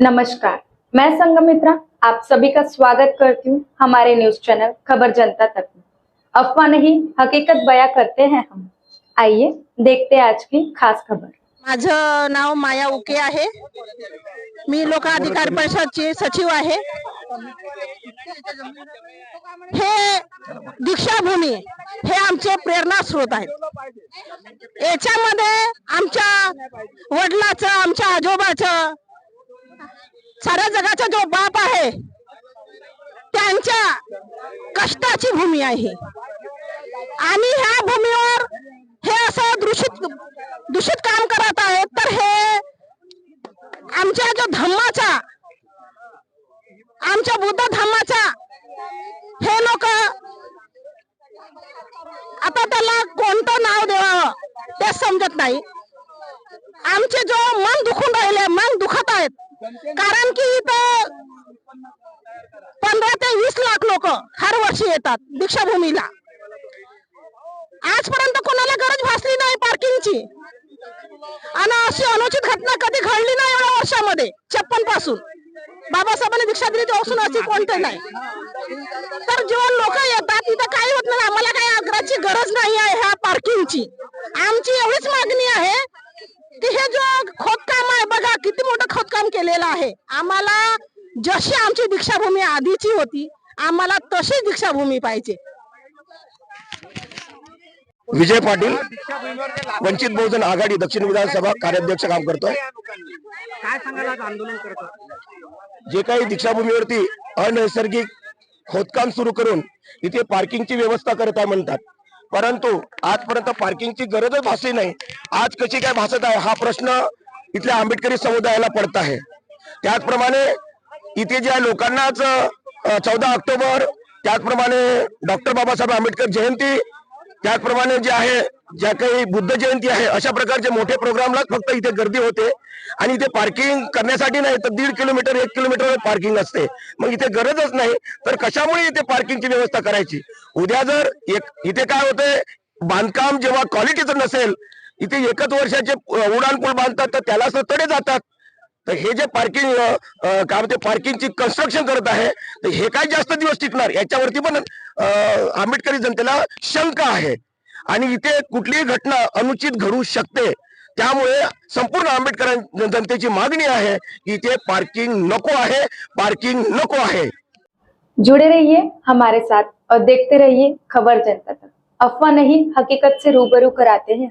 नमस्कार. मैं संगमित्रा आप सभी का स्वागत करती हूँ हमारे न्यूज चैनल खबर जनता तक में। अफवाह नहीं हकीकत बया करते हैं हम। आइए देखते हैं आज की खास खबर। माझं नाव माया उके आहे. मी लोकाधिकार परिषदची सचिव आहे. हे दीक्षाभूमी हे आमचे प्रेरणा स्रोत आहेत. याच्यामध्ये आमच्या वडिलाचं आमच्या आजोबाचं साऱ्या जगाचा जो बाप आहे त्यांच्या कष्टाची भूमी आहे. आणि ह्या भूमीवर हे असं दूषित दूषित काम करत आहेत तर हे आमच्या जो धम्माचा आमच्या बुद्ध धम्माचा हे लोक आता त्याला कोणतं नाव द्यावं ते समजत नाही. आमचे जो मन दुखून राहिले मन दुखत आहेत कारण की इथं पंधरा ते वीस लाख लोक हर वर्षी येतात दीक्षाभूमीला. आजपर्यंत कोणाला गरज भासली नाही पार्किंगची आणि अशी अनुचित घटना कधी घडली नाही एवढ्या वर्षामध्ये छप्पनपासून बाबासाहेबांनी दीक्षा दिली असून अशी कोणते नाही. तर जेव्हा लोक येतात तिथं काही होत नाही. आम्हाला काही आग्रहाची गरज नाही आहे ह्या पार्किंगची आमची एवढीच मागणी आहे की हे जो खोद किती मोठं खोदकाम केलेलं आहे. आम्हाला जशी आमची दीक्षाभूमी आधीची होती आम्हाला तशी दीक्षाभूमी पाहिजे. विजय पाटील वंचित बहुजन आघाडी दक्षिण विधानसभा कार्याध्यक्ष काम करतोय. काय सांगाल आज आंदोलन करतो जे काही दीक्षाभूमीवरती अनैसर्गिक खोदकाम सुरू करून इथे पार्किंगची व्यवस्था करत आहे म्हणतात. परंतु आजपर्यंत पार्किंगची गरजच भासली नाही. आज कशी काय भासत आहे हा प्रश्न इथल्या आंबेडकरी समुदायाला पडत आहे. त्याचप्रमाणे इथे ज्या लोकांनाच चौदा ऑक्टोबर त्याचप्रमाणे डॉक्टर बाबासाहेब आंबेडकर जयंती त्याचप्रमाणे जे आहे ज्या काही बुद्ध जयंती आहे अशा प्रकारचे मोठे प्रोग्रामला फक्त इथे गर्दी होते. आणि इथे पार्किंग करण्यासाठी नाही तर दीड किलोमीटर एक किलोमीटर पार्किंग असते. मग इथे गरजच नाही तर कशामुळे इथे पार्किंगची व्यवस्था करायची? उद्या जर एक इथे काय होतंय बांधकाम जेव्हा क्वालिटीचं नसेल इथे एकच वर्षाचे अ, पूल बांधतात तर त्याला असं तडे जातात. तर हे जे पार्किंग काय म्हणते पार्किंगची कन्स्ट्रक्शन करत आहे तर हे काय जास्त दिवस टिकणार? याच्यावरती पण आंबेडकरी जनतेला शंका आहे. आणि इथे कुठलीही घटना अनुचित घडू शकते. त्यामुळे संपूर्ण आंबेडकर जनतेची मागणी आहे की इथे पार्किंग नको आहे पार्किंग नको आहे. जुड़े रहिए हमारे साथ और देखते रहिए खबर जनता तक. अफवाह नहीं हकीकत से रूबरू कराते हैं